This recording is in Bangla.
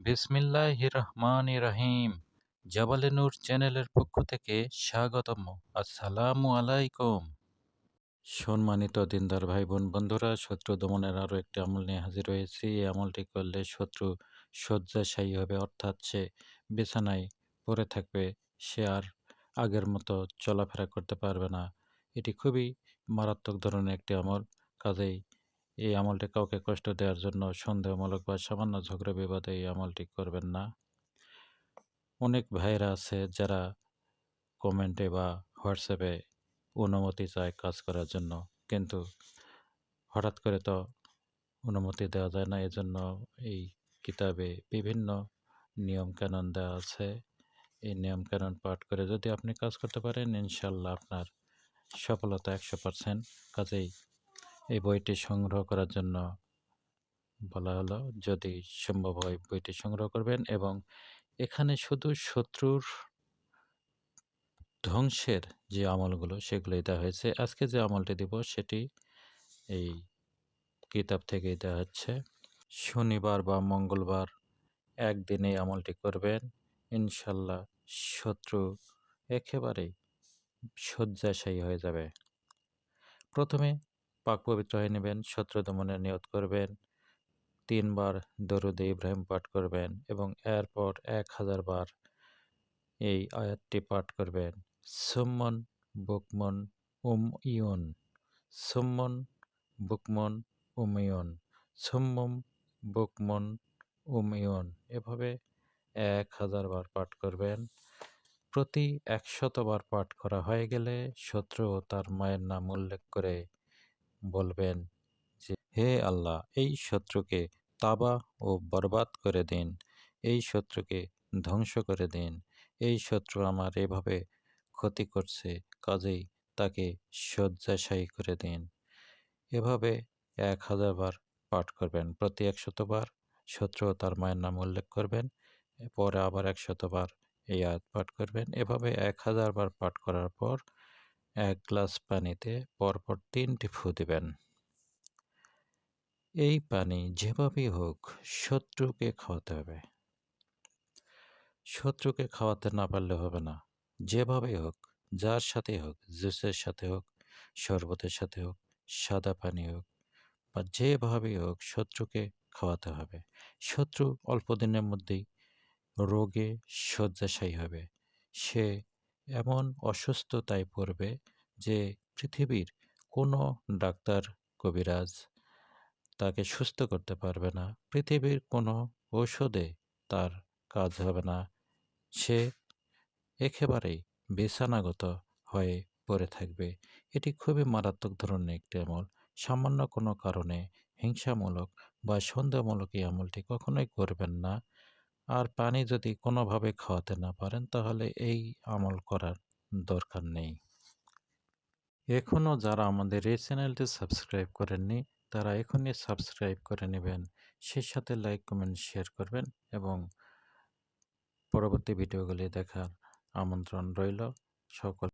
বিসমিল্লাহ রহমান রহিম জাবালে নূর চ্যানেলের পক্ষ থেকে স্বাগতম। আসসালামু আলাইকুম। সম্মানিত দিনদার ভাই বোন বন্ধুরা, শত্রু দমনের আরও একটি আমল নিয়ে হাজির হয়েছি। এই আমলটি করলে শত্রু শয্যাশায়ী হবে, অর্থাৎ সে বিছানায় পড়ে থাকবে। সে আর আগের মতো চলাফেরা করতে পারবে না। এটি খুবই মারাত্মক ধরনের একটি আমল। কাজেই এই আমলটি কাউকে কষ্ট দেওয়ার জন্য সন্দেহমূলক বা সামান্য ঝগড়া বিবাদে এই আমলটি করবেন না। অনেক ভাইয়েরা আছে যারা কমেন্টে বা হোয়াটসঅ্যাপে অনুমতি চায় কাজ করার জন্য, কিন্তু হঠাৎ করে তো অনুমতি দেওয়া যায় না। এজন্য এই কিতাবে বিভিন্ন নিয়মকানুন দেওয়া আছে। এই নিয়মকানুন পাঠ করে যদি আপনি কাজ করতে পারেন, ইনশাল্লাহ আপনার সফলতা একশো পারসেন্ট কাজেই এই বইটি সংগ্রহ করার জন্য বলা হলো, যদি সম্ভব হয় বইটি সংগ্রহ করবেন এবং এখানে শুধু শত্রুর ধ্বংসের যে আমলগুলো সেগুলোই দেওয়া হয়েছে, আজকে যে আমলটি দিব সেটি এই কিতাব থেকেই দেওয়া হচ্ছে। শনিবার বা মঙ্গলবার একদিনে আমলটি করবেন, ইনশাল্লাহ শত্রু একেবারেই শয্যাশায়ী হয়ে যাবে। প্রথমে পাক পবিত্র হয়ে নেবেন শত্রু দমনের নিয়ত করবেন, তিনবার দরুদে ইব্রাহিম পাঠ করবেন এবং এরপর এক হাজার বার এই আয়াতটি পাঠ করবেন। সুম্মন, বুকমন উম ইয়ন সুম্মন, বুকমন উময়ন সুম্মম, বুকমন উময়ন এভাবে এক হাজার বার পাঠ করবেন। প্রতি একশতবার পাঠ করা হয়ে গেলে শত্রু তার মায়ের নাম উল্লেখ করে বলবেন যে, হে আল্লাহ, এই শত্রুকে তাবা ও বরবাদ করে দিন, এই শত্রুকে ধ্বংস করে দিন, এই শত্রু আমার এভাবে ক্ষতি করছে, কাজেই তাকে শয্যাশায়ী করে দিন। এভাবে এক হাজার বার পাঠ করবেন, প্রতি একশতবার শত্রু তার মায়ের নাম উল্লেখ করবেন পরে আবার একশতবার এই আয়াত পাঠ করবেন। এভাবে এক হাজার বার পাঠ করার পর এক গ্লাস পানিতে পরপর তিনটি ফু দেবেন। এই পানি যেভাবেই হোক শত্রুকে খাওয়াতে হবে। শত্রুকে খাওয়াতে না পারলে হবে না। যেভাবেই হোক, যার সাথে হোক, জুসের সাথে হোক, শরবতের সাথে হোক, সাদা পানি হোক, বা যেভাবেই হোক শত্রুকে খাওয়াতে হবে। শত্রু অল্প দিনের মধ্যেই রোগে শয্যাশায়ী হবে। সে এমন অসুস্থতায় পড়বে যে পৃথিবীর কোনো ডাক্তার কবিরাজ তাকে সুস্থ করতে পারবে না। পৃথিবীর কোনো ঔষধে তার কাজ হবে না। সে একেবারেই বিছানাগত হয়ে পড়ে থাকবে। এটি খুবই মারাত্মক ধরনের একটি আমল। সামান্য কোনো কারণে হিংসামূলক বা সন্দেহমূলক এই আমলটি কখনোই করবেন না। আর পানি যদি কোনোভাবে খাওয়াতে না পারেন, তাহলে এই আমল করার দরকার নেই। এখনও যারা আমাদের এই চ্যানেলটি সাবস্ক্রাইব করেননি, তারা এখনই সাবস্ক্রাইব করে নেবেন। সেই সাথে লাইক, কমেন্ট, শেয়ার করবেন এবং পরবর্তী ভিডিওগুলি দেখার আমন্ত্রণ রইল। সকল